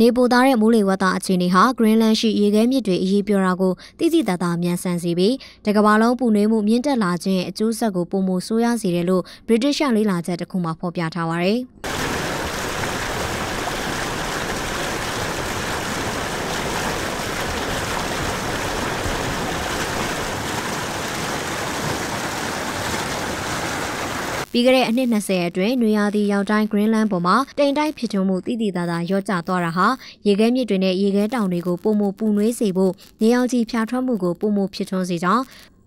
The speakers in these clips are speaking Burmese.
နေပိုသားတဲ့မိုးလေဝသအခြေအနေဟာ Greenland ရှိရေခဲမြစ်တွေအရေးပြောတာကိုတိတိတတ်တာမြန်ဆန်စေပြီးတကဘာလုံးပူနွေးမှုမြင့်တက်လာခြင်းရဲ့အကျိုးဆက်ကိုပုံမဆိုးရစေတယ်လို့ British လေးလာချက်တစ်ခုမှာဖော်ပြထားပါတယ်။ ပြီးခဲ့တဲ့အနှစ်20အတွင်းနွေရာသီရောက်တိုင်း Greenland ပေါ်မှာတိမ်တိုက်ဖြစ်ထွန်းမှုတိတိတသာရော့ကျသွားတာဟာရေခဲမြစ်တွေနဲ့ရေခဲတောင်တွေကိုပုံမပူနွေးစေဖို့နေအောင်ကြီးဖျားထွက်မှုကိုပုံမဖြစ်ထွန်းစေကြောင်း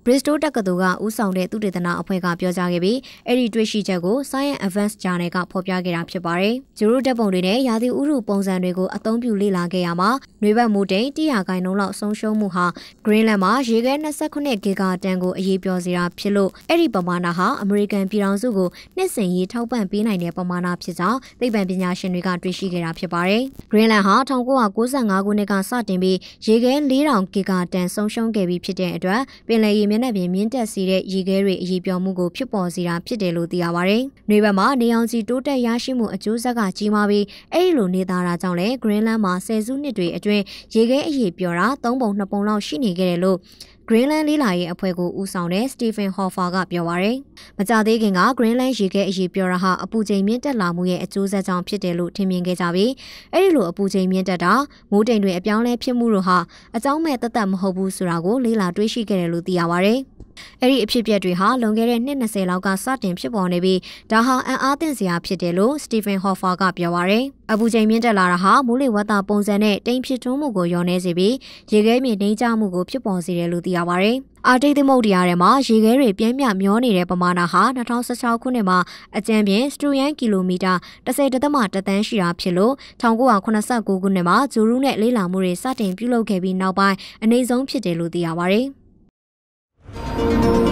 Bristol တက္ကသိုလ်ကဦးဆောင်တဲ့သုတေသနအဖွဲ့ကပြောကြားခဲ့ပြီးအဲ့ဒီတွေ့ရှိချက်ကို Science Advance Journal ကဖော်ပြခဲ့တာဖြစ်ပါတယ်။ဂျိုရိုဓာတ်ပုံတွေနဲ့ရာသီဥတုပုံစံတွေကိုအသုံးပြုလေ့လာခဲ့ရမှာຫນွေဘက်မူတိန်100ခိုင်နှုန်းလောက်ဆုံးရှုံးမှုဟာ Greenland မှာရေခဲ29ဂီဂါတန်ကိုအရေးပြောစေတာဖြစ်လို့အဲ့ဒီပမာဏဟာအမေရိကန်ပြည်ထောင်စုကိုနှစ်စဉ်ရေးထောက်ပံ့ပေးနိုင်တဲ့ပမာဏဖြစ်ကြောင်းသိပ္ပံပညာရှင်တွေကတွေ့ရှိခဲ့တာဖြစ်ပါတယ်။ Greenland ဟာ1995ခုနှစ်ကစတင်ပြီးရေခဲ4000ဂီဂါတန်ဆုံးရှုံးခဲ့ပြီးဖြစ်တဲ့အတွက်ပင်လယ်ရေမျက်နှာပြင်မြင့်တက်စေတဲ့ရေခဲတွေအရေးပြောမှုကိုဖြစ်ပေါ်စေတာဖြစ်တယ်လို့သိရပါတယ်။နေဘက်မှာနေအောင်စီတိုးတက်ရရှိမှုအကျိုးဆက်ကကြီးမားပြီးအဲ့ဒီလိုနေသားတာကြောင့်လည်း Greenland မှာဆယ်စုနှစ်တွေအတွင်းရေခဲအရေးပြောတာ၃ပုံ၂ပုံလောက်ရှိနေခဲ့တယ်လို့ Greenland လေးလာရေးအဖွဲ့ကိုဦးဆောင်တဲ့ Stephen Hoffer ကပြောပါရယ်။မကြသေးခင်က Greenland ရေခဲအရေးပြောတာဟာအပူချိန်မြင့်တက်လာမှုရဲ့အကျိုးဆက်ကြောင့်ဖြစ်တယ်လို့ထင်မြင်ခဲ့ကြပြီးအဲ့ဒီလိုအပူချိန်မြင့်တက်တာမိုးတိမ်တွေအပြောင်းလဲဖြစ်မှုတို့ဟာအကြောင်းမဲ့တသက်မဟုတ်ဘူးဆိုတာကိုလေးလာတွေးရှိခဲ့တယ်လို့သိရပါရယ်။ အဲ့ဒီအဖြစ်အပျက်တွေဟာလွန်ခဲ့တဲ့နှစ်20လောက်ကစတင်ဖြစ်ပေါ်နေပြီးဒါဟာအံ့အားသင့်စရာဖြစ်တယ်လို့စတီဖန်ဟော့ဖာကပြောပါရယ်အပူချိန်မြင့်တက်လာတာဟာမိုးလေဝသပုံစံနဲ့တိမ်ဖြစ်ထွန်းမှုကိုလျော့နေစေပြီးရေခဲမြေနှိမ့်ကျမှုကိုဖြစ်ပေါ်စေတယ်လို့သိရပါရယ်အာတိတ်သမုတ်တရားထဲမှာရေခဲတွေပြင်းပြမျောနေတဲ့ပမာဏဟာ2016ခုနှစ်မှာအကြမ်းဖြင့်စတူယန်ကီလိုမီတာ30.3တန်းရှိတာဖြစ်လို့1989ခုနှစ်မှာဂျူရူးနဲ့လေးလာမှုတွေစတင်ပြုလုပ်ခဲ့ပြီးနောက်ပိုင်းအနေဆုံးဖြစ်တယ်လို့သိရပါဗျ။ Thank you.